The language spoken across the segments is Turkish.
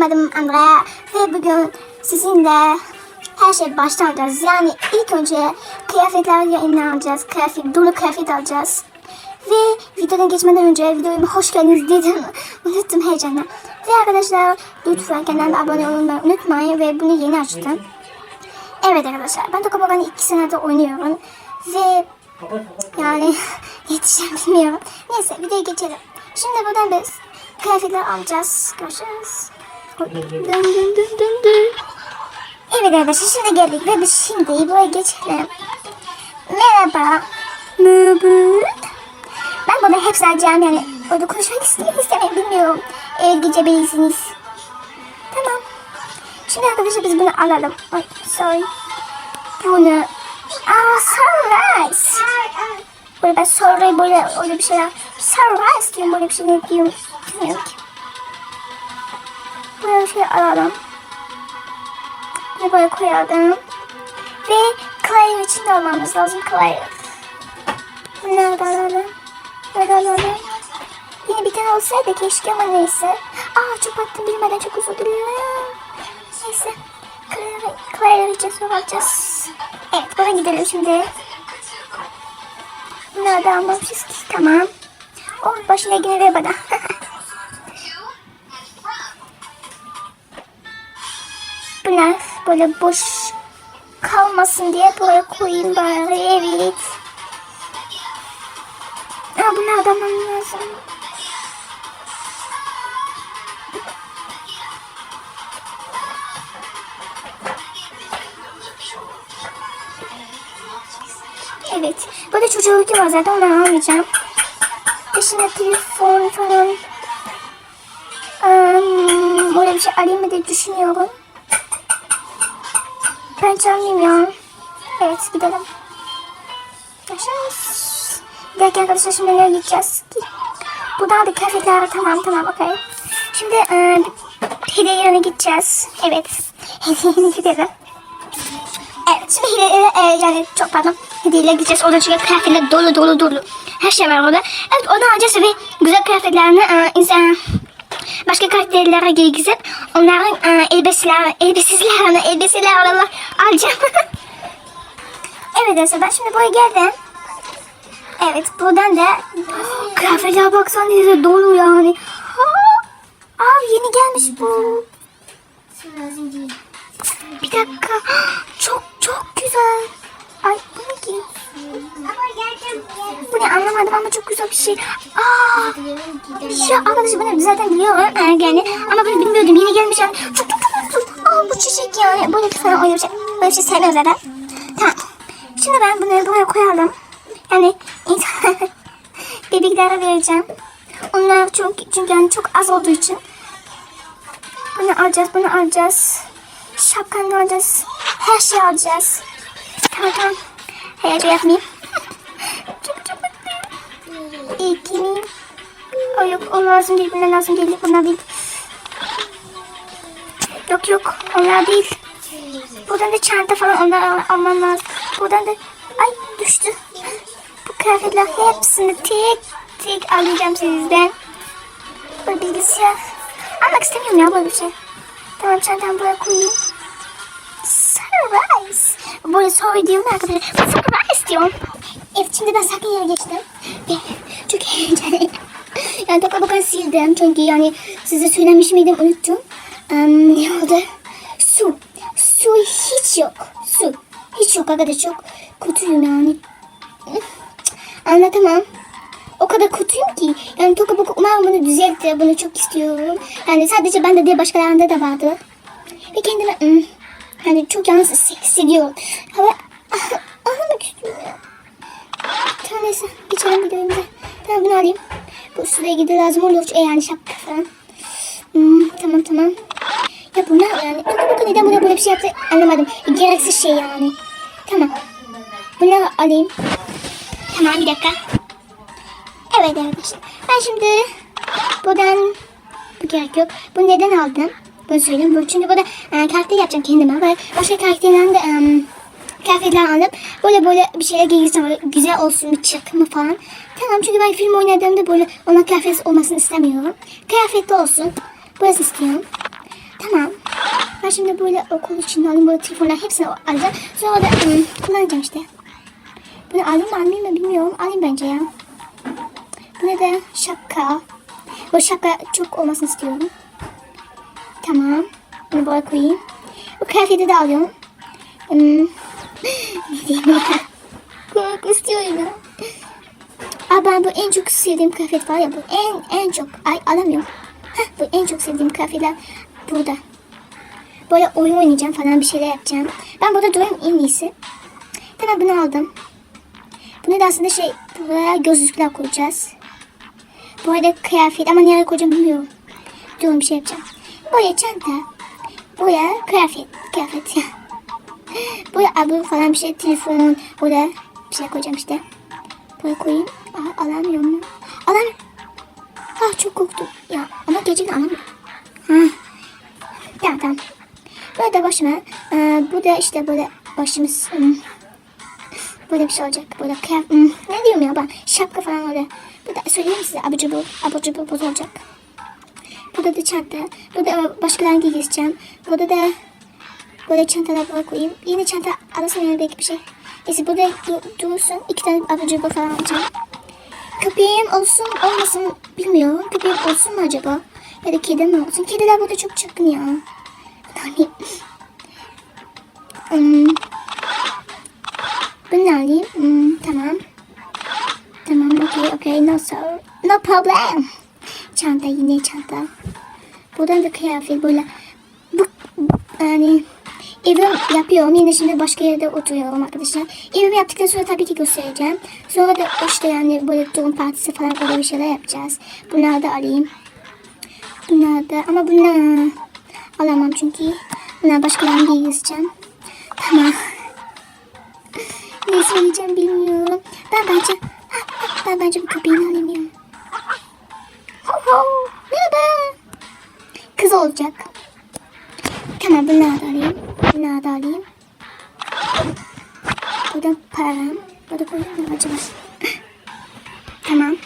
Benim adım Andrea ve bugün sizinle her şey baştan alacağız. Yani ilk önce kıyafetler yayınlanacağız. Kıyafet, dolu kıyafet alacağız. Ve videodan geçmeden önce videoya hoş geldiniz dedim. Unuttum heyecanla. Ve arkadaşlar lütfen kanalıma abone olmayı unutmayın ve bunu yeni açtım. Evet arkadaşlar ben Tokabakan'ı iki senedir oynuyorum. Ve yani yetişeceğim bilmiyorum. Neyse videoya geçelim. Şimdi buradan biz kıyafetler alacağız. Görüşürüz. Dın dın dın dın dın. Evet arkadaşlar şimdi geldik ve biz şimdi buraya geçelim. Merhaba. Merhaba. Ben bunu hep alacağım yani. Orada konuşmak istedim istemiyorum bilmiyorum. Evet geçebilirsiniz. Tamam. Şimdi arkadaşlar biz bunu alalım. Ay sorry. Bunu. Aa sunrise. Böyle ben sorry böyle öyle bir şeyler. Sunrise diyorum böyle bir şey diyorum. Bilmiyorum ki. Bir şey alalım. Bunu böyle koyalım. Ve Claire için de almamız lazım Claire. Bunları da alalım. Böyle alalım. Yine bir tane olsaydı keşke ama neyse. Aa çok baktım bilmeden çok özür dilerim. Neyse. Claire, Claire için soracağız. Evet buna gidelim şimdi. Bunları da almamışız ki. Tamam. Oh başına ver bana. Bunlar böyle boş kalmasın diye böyle koyayım bari. Aa, bunlar da almam lazım. Evet. Burada çocuğu var zaten onu almayacağım. Dışında telefon falan. Um, böyle bir şey alayım mı diye düşünüyorum. Ben çalmayayım ya. Evet gidelim. Yaşarız. Giderken arkadaşlar şimdi nereye gideceğiz ki? Buradan da kıyafetler tamam tamam okey. Şimdi e, hediye yerine gideceğiz. Evet. Hediye gidelim. Evet şimdi hediye e, yani çok pardon hediyeyle gideceğiz. Orada çünkü kıyafetler dolu dolu dolu. Her şey var orada. Evet onu alacağız ve güzel kıyafetlerini e, insan başka karakterlere giyip onların e, elbiseler, elbiseslerini, elbiseler alacağım. evet arkadaşlar ben şimdi buraya geldim. Evet buradan da kıyafetler baksana ne dolu yani. Aa, yeni gelmiş bu. Bir dakika. Çok çok güzel. Ay bu ne ki? Bu ne anlamadım ama çok güzel bir şey. Aa, ya arkadaşlar bunu zaten biliyorum ee, yani ama ben bilmiyordum yeni gelmiş yani. Çok çok çok çok. Aa bu çiçek yani. Böyle bir falan şey. Böyle bir şey sevmiyorum zaten. Tamam. Şimdi ben bunu buraya koyalım. Yani bebeklere vereceğim. Onlar çünkü, çünkü yani çok az olduğu için. Bunu alacağız, bunu alacağız. Şapkanı alacağız. Her şeyi alacağız. Tamam tamam. Hayal yapmayayım. çok çok mutluyum. Miyim? O yok, o lazım değil, bunlar lazım değil, bunlar değil. Yok yok, onlar değil. Buradan da çanta falan onlar al- almam lazım. Buradan da, ay düştü. Bu kıyafetler hepsini tek tek alacağım sizden. Böyle bilgisayar. Almak istemiyorum ya böyle bir şey. Tamam çantamı buraya koyayım. Sunrise. Böyle sorry diyorum arkadaşlar. Sunrise diyorum. Evet şimdi ben sakın yere geçtim. Ve çok heyecanlıyım. Yani toka bakan sildim. Çünkü yani size söylemiş miydim unuttum. Um, ne oldu? Su. Su hiç yok. Su. Hiç yok arkadaşlar çok kötüyüm yani. Anlatamam. O kadar kötüyüm ki. Yani Toka Boka umarım bunu düzeltir. Bunu çok istiyorum. Yani sadece bende değil başkalarında da vardı. Ve kendimi hani çok yalnız hissediyorum. Ama ağlamak istiyorum. Tamam neyse geçelim videomuza. Tamam bunu alayım. Bu sıraya gidi lazım olur. E yani şapka falan. Hmm, tamam tamam. Ya bu ne yani? Bakın bakın neden buna böyle bir şey yaptı anlamadım. Gereksiz şey yani. Tamam. Bunu alayım. Tamam bir dakika. Evet arkadaşlar. Ben şimdi buradan bu gerek yok. Bunu neden aldım? Bunu söyleyeyim. Bu çünkü burada e, karakter yapacağım kendime. Böyle başka karakterlerden de e, kıyafetler alıp böyle böyle bir şeyler giysem böyle güzel olsun bir çakımı falan. Tamam çünkü ben film oynadığımda böyle ona kıyafet olmasını istemiyorum. Kıyafetli olsun. Burası istiyorum. Tamam. Ben şimdi böyle okul için alayım böyle telefonlar hepsini alacağım. Sonra da ım, kullanacağım işte. Bunu alayım mı almayayım mı bilmiyorum. Alayım bence ya. Bu ne de şapka. Bu şapka çok olmasını istiyorum. Tamam. Bunu böyle koyayım. Bu kıyafeti de alıyorum. Hmm. ne diyeyim ya? Koymak istiyorum ya. Aa, ben bu en çok sevdiğim kıyafet var ya bu. En en çok. Ay alamıyorum. Heh, bu en çok sevdiğim kıyafetler burada. Böyle oyun oynayacağım falan bir şeyler yapacağım. Ben burada durayım en iyisi. Tamam bunu aldım. Bunu da aslında şey buraya gözlükler koyacağız. Bu arada kıyafet ama nereye koyacağım bilmiyorum. Durun bir şey yapacağım. Buraya çanta. Buraya kıyafet. Kıyafet ya. Buraya abur falan bir şey. Telefon. Buraya bir şey koyacağım işte. Buraya koyayım. Aa, alamıyorum? Alamıyorum. Ah çok korktum. Ya ama gerçekten alamıyorum. Ha. Tamam tamam. Burada başıma. E, bu da işte böyle başımız. hmm, Böyle bir şey olacak. Böyle kıyaf... hmm, ne diyorum ya ben? Şapka falan öyle. Burada söyleyeyim size abur cubur. Abur cubur bu olacak. Burada da çanta. Burada başka rengi gezeceğim. Burada da böyle çantalar böyle koyayım. Yine çanta arasına yani belki bir şey. Neyse burada du- durursun. İki tane abur cubur falan alacağım. Köpeğim olsun olmasın bilmiyorum. Köpeğim olsun mu acaba? Ya da kedi mi olsun? Kediler burada çok çirkin ya. Yani... Hmm. Bunu alayım. Hmm, tamam. Tamam, okey, okey. No, sir. No problem. Çanta, yine çanta. Buradan da kıyafet böyle. Bu, yani evim yapıyorum. Yine şimdi başka yerde oturuyorum arkadaşlar. Evimi yaptıktan sonra tabii ki göstereceğim. Sonra da işte yani böyle doğum partisi falan böyle bir şeyler yapacağız. Bunları da alayım. Bunlar da ama bunlar alamam çünkü bunlar başkalarını giyeceğim. Tamam. Ne söyleyeceğim bilmiyorum. Ben bence ben bence bu köpeğini alayım ya. Ho ho. Merhaba. Kız olacak. Tamam bunları da alayım. Bunları da alayım. Burada param. Burada koyayım mı acaba? Tamam.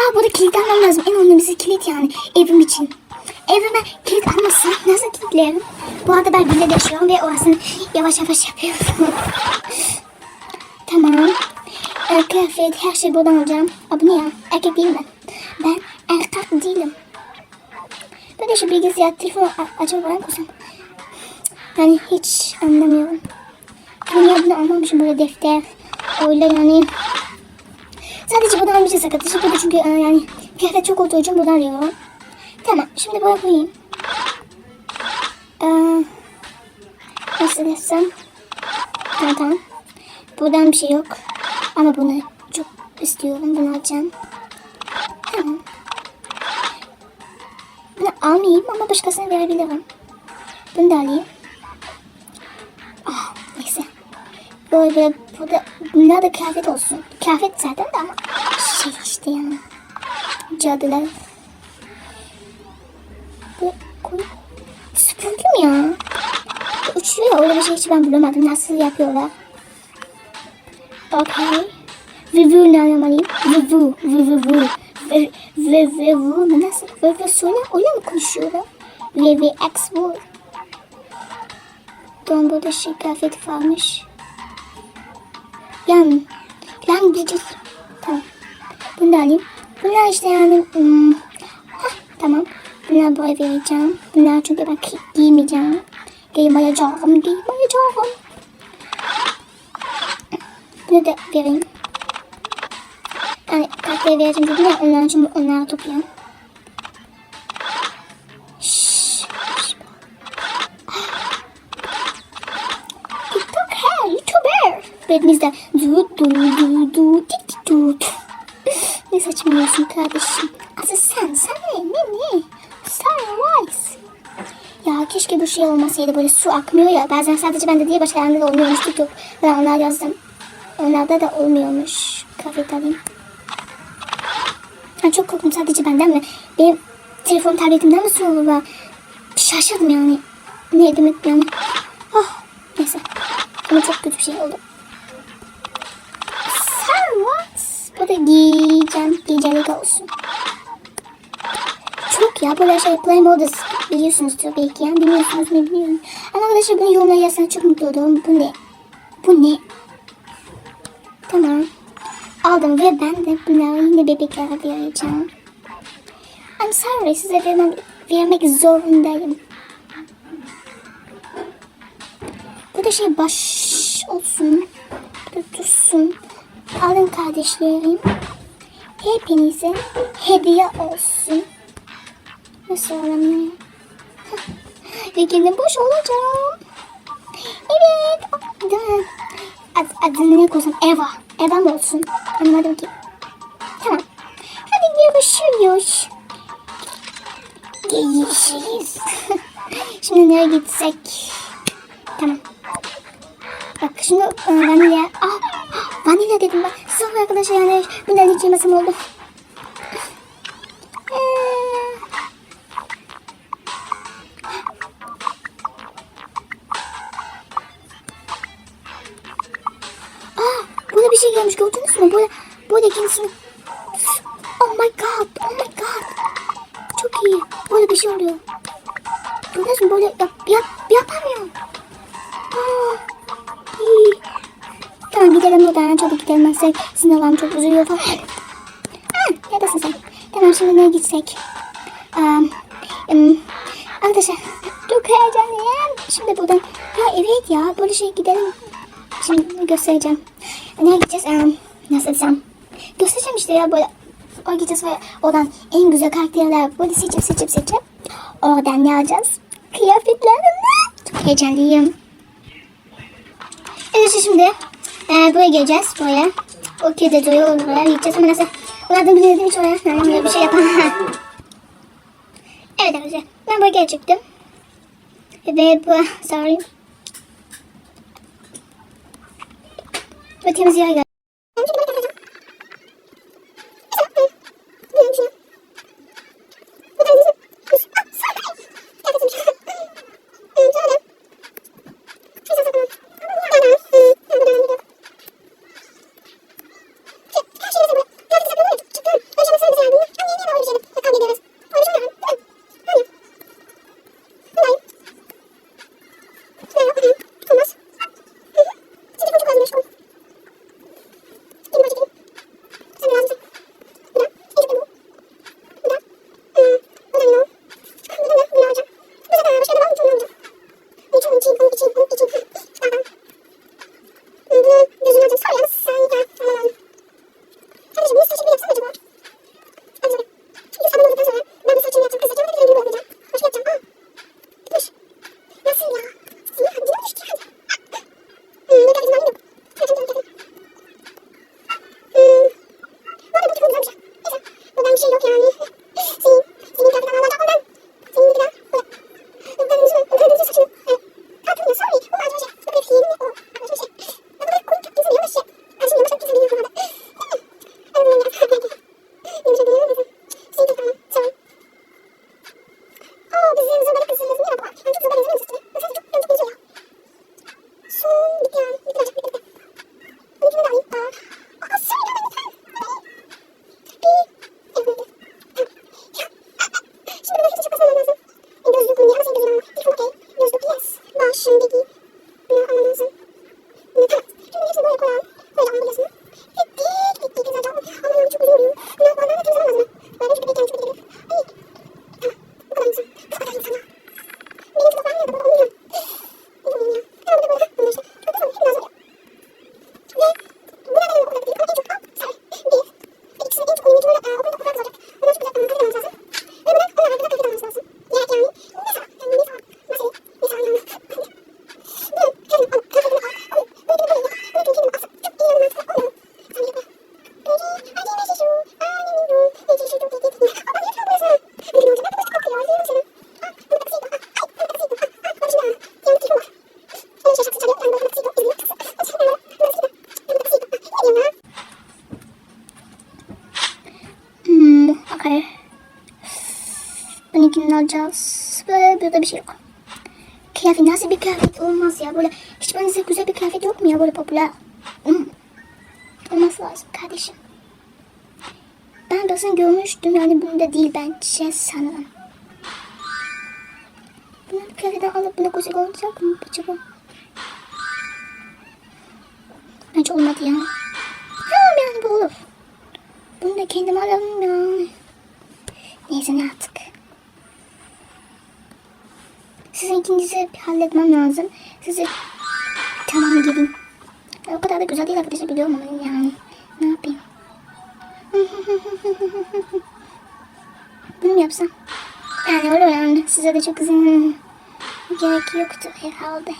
Aa burada kilit almam lazım. En önemlisi kilit yani. Evim için. Evime kilit almasın. Nasıl kilitlerim? Bu arada ben villada yaşıyorum ve orasını yavaş yavaş yapıyorum. tamam. Ee, kıyafet, her şey buradan alacağım. Aa bu ne ya? Erkek değilim ben. Ben erkek değilim. Böyle şu bilgisayar, telefon acaba ben kusam. Yani hiç anlamıyorum. Ben ya bunu almamışım böyle defter. Öyle yani. Sadece buradan almışız arkadaşlar. Burada çünkü e, yani kıyafet çok olduğu için buradan alıyorum. Tamam. Şimdi böyle koyayım. Ee, nasıl desem? Tamam tamam. Buradan bir şey yok. Ama bunu çok istiyorum. Bunu alacağım. Tamam. Bunu almayayım ama başkasına verebilirim. Bunu da alayım. Ah neyse. Böyle bunlar da kıyafet olsun. Kıyafet zaten de ama şey işte yani. Cadılar. Böyle koy. Süpürdüm ya. Uçuyor öyle bir şey hiç ben bulamadım. Nasıl yapıyorlar? Okay. Vuvu ne anlamalıyım? Vuvu. Vuvu. Vuvu mu nasıl? Vuvu söyle öyle mi konuşuyorlar? Levi X Vuvu. Don burada şey kıyafet varmış. Yan. Lan gideceğiz. Tamam. Bunu da alayım. Bunlar işte yani. Hmm. Hah, tamam. Bunları buraya vereceğim. Bunlar çünkü ben gi- giymeyeceğim. Giymayacağım. Giymeyeceğim. Bunu da vereyim. Yani kartları vereceğim dedim ya. Onların için onları topluyorum. Spread'imizde du du du du tik du. Ne saçmalıyorsun kardeşim? Asıl sen, sen ne, ne, ne? Starlight. Ya keşke bu şey olmasaydı böyle su akmıyor ya. Bazen sadece bende değil başkalarında da olmuyormuş TikTok. Ben onlar yazdım. Onlarda da olmuyormuş. Kıyafet alayım. Ben çok korktum sadece benden mi? Benim telefon tabletimden mi su olur? Şaşırdım yani. Ne demek yani. Oh, neyse. Ama çok kötü bir şey oldu. Bu da giyeceğim. Giyecelik olsun. Çok ya böyle şey play modus biliyorsunuzdur belki yani bilmiyorsunuz ne bilmiyorum. Ama arkadaşlar bunu yorumlara yazsanız çok mutlu olurum. Bu ne? Bu ne? Tamam. Aldım ve ben de bunları yine bebeklere vereceğim. I'm sorry size vermem, vermek zorundayım. Bu da şey baş olsun. Bu dursun. Alın kardeşlerim. Hepinize hediye olsun. Nasıl? Bir günde boş olacağım. Evet. Adı, ad, adını ne koysam? Eva. Eva mı olsun? Anlamadım ki. Tamam. Hadi görüşürüz. Görüşürüz. Şimdi nereye gitsek? Tamam. Bak şunu e, vanilya. Ah, vanilya dedim ben. Sonra arkadaşlar yani bundan hiç yemesem oldu. Ee, Aa, burada bir şey gelmiş gördünüz mü? Burada, burada kendisini... Oh my god, oh my god. Çok iyi. Böyle bir şey oluyor. Gördünüz mü? Böyle yap, yap, yapamıyorum. Aa. Tamam gidelim buradan. Çabuk gidelim. Ben sizin alan çok üzülüyor falan. Ha, neredesin sen? Tamam şimdi nereye gitsek? Um, um, arkadaşlar çok heyecanlıyım. Şimdi buradan. Ya evet ya böyle şey gidelim. Şimdi göstereceğim. Nereye gideceğiz? Um, nasıl desem? Göstereceğim işte ya böyle. Oraya gideceğiz ve oradan en güzel karakterler böyle seçip seçip seçip. Oradan ne alacağız? Kıyafetlerimi. Çok heyecanlıyım. Evet şimdi e, buraya geleceğiz. Buraya. O kedi duruyor. Buraya gideceğiz ama nasıl? Oradan bilirdim hiç oraya. Yani bir şey yapamam. evet arkadaşlar. Ben buraya gelecektim. Ve bu... Sorry. Ve temiz yer alacağız. Böyle burada bir şey yok. Kıyafet nasıl bir kıyafet olmaz ya böyle hiç bence güzel bir kıyafet yok mu ya böyle popüler? Hmm. Olması lazım kardeşim. Ben bazen görmüştüm yani bunda değil bence sanırım. Bunu bir kıyafetten alıp buna güzel olacak mı acaba? Bence olmadı ya. Tamam yani bu olur. Bunu da kendim alalım ya. Neyse ne artık. Bir halletmem lazım. Sizi tamam gidin. O kadar da güzel değil arkadaşlar biliyorum ama yani. Ne yapayım? Bunu mu yapsam? Yani olur yani. Size de çok uzun gerek yoktu herhalde.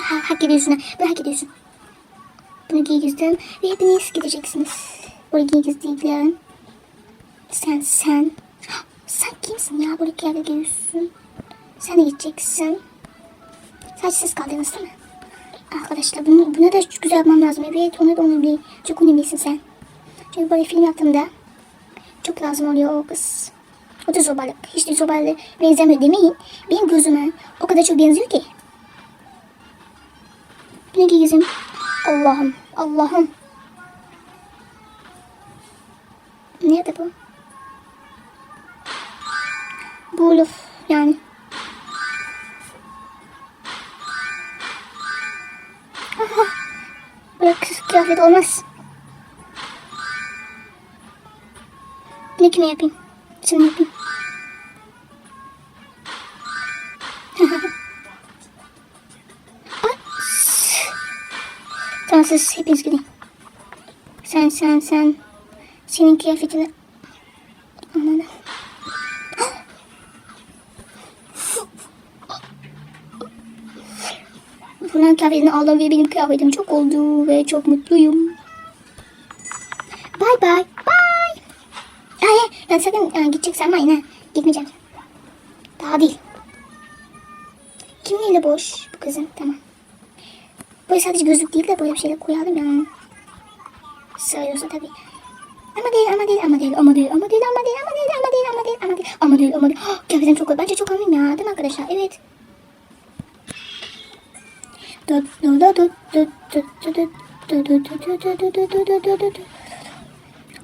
Ha, hak ediyorsun. Bunu hak ediyorsun. Bunu giy güzel ve hepiniz gideceksiniz. Bunu giy güzel Sen sen. Sen kimsin ya böyle kıyafet giyiyorsun? Sen de gideceksin. Sadece siz kaldınız değil mi? Arkadaşlar bunu, buna da güzel yapmam lazım. Evet ona da önemli. Çok önemlisin sen. Çünkü böyle film yaptığımda çok lazım oluyor o kız. O da zobalık. Hiç de zobalı benzemiyor demeyin. Benim gözüme o kadar çok benziyor ki. Ne giyeceğim? Allah'ım. Allah'ım. Nerede bu? Bu laf yani. Aha. Böyle kız kıyafet olmaz. Ne kime yapayım? Şunu yapayım. Tamam siz hepiniz gidin. Sen sen sen. Senin kıyafetini. Bunun kıyafetini aldım ve benim kıyafetim çok oldu ve çok mutluyum. Bye bye. Bye. Ay, ya sakın yani gideceksen aynen ha. Gitmeyeceğim. Daha değil. Kimin eli boş bu kızın? Tamam. Böyle sadece gözlük değil de böyle bir şeyler koyalım ya. Söylüyorsa tabii. Ama değil, ama değil, ama değil, ama değil, ama değil, ama değil, ama değil, ama değil, ama değil, ama değil, ama değil, ama değil. Oh, gerçekten çok koy. Bence çok alayım ya. Değil mi arkadaşlar? Evet.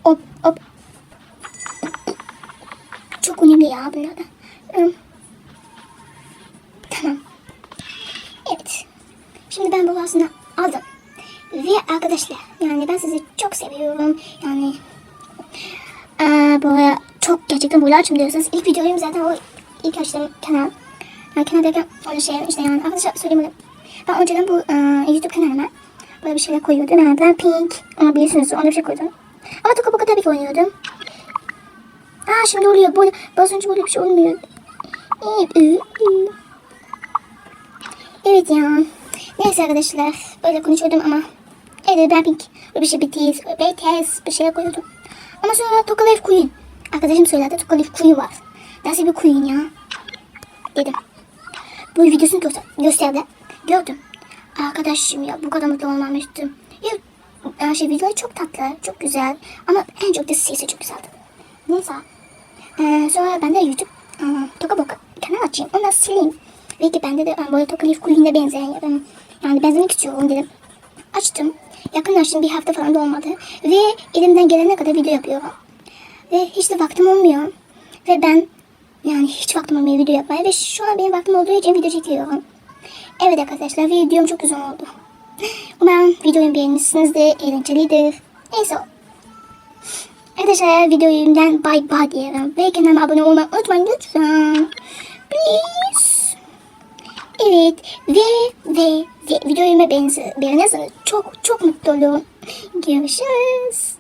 Hop hop. Çok önemli ya bunlar da. Hmm. Tamam. Evet. Şimdi ben bu aslında aldım. Ve arkadaşlar yani ben sizi çok seviyorum. Yani Aa, bu araya çok gerçekten boylu açım diyorsanız ilk videolarım zaten o ilk açtığım kanal. Yani kanal derken şey işte yani arkadaşlar söyleyeyim Ben önceden bu e, YouTube kanalıma böyle bir şeyler koyuyordum. Yani ben Pink onu bilirsiniz ona bir şey koydum. Ama Toka Boka tabii ki oynuyordum. Aa şimdi oluyor. Böyle, bazı önce böyle bir şey olmuyor. Evet ya. Neyse arkadaşlar. Böyle konuşuyordum ama. Evet ben Pink. Böyle bir şey BTS, BTS bir şeyler koyuyordum. Ama sonra Toka Life Queen. Arkadaşım söyledi Toka Life Queen var. Nasıl bir Queen ya? Dedim. Bu videosunu göster gösterdi. Gördüm. Arkadaşım ya bu kadar mutlu olmamıştım. Ya şey videolar çok tatlı, çok güzel. Ama en çok da sesi çok güzeldi. Neyse. Ee, sonra ben de YouTube e, Toka Boka kanal açayım. Onu da sileyim. Belki bende de e, böyle Toka Leaf Queen'e benzeyen ya da yani benzemek istiyorum dedim. Açtım. Yakın açtım bir hafta falan da olmadı. Ve elimden gelene kadar video yapıyorum. Ve hiç de vaktim olmuyor. Ve ben yani hiç vaktim olmuyor video yapmaya. Ve şu an benim vaktim olduğu için video çekiyorum. Evet arkadaşlar videom çok güzel oldu. Umarım videoyu beğenmişsinizdir. Eğlenceliydi. Neyse. Arkadaşlar videoyumdan bye bye diyelim. Ve kanalıma abone olmayı unutmayın lütfen. Please. Evet ve ve ve videoyu beğenirseniz çok çok mutlu olurum. Görüşürüz.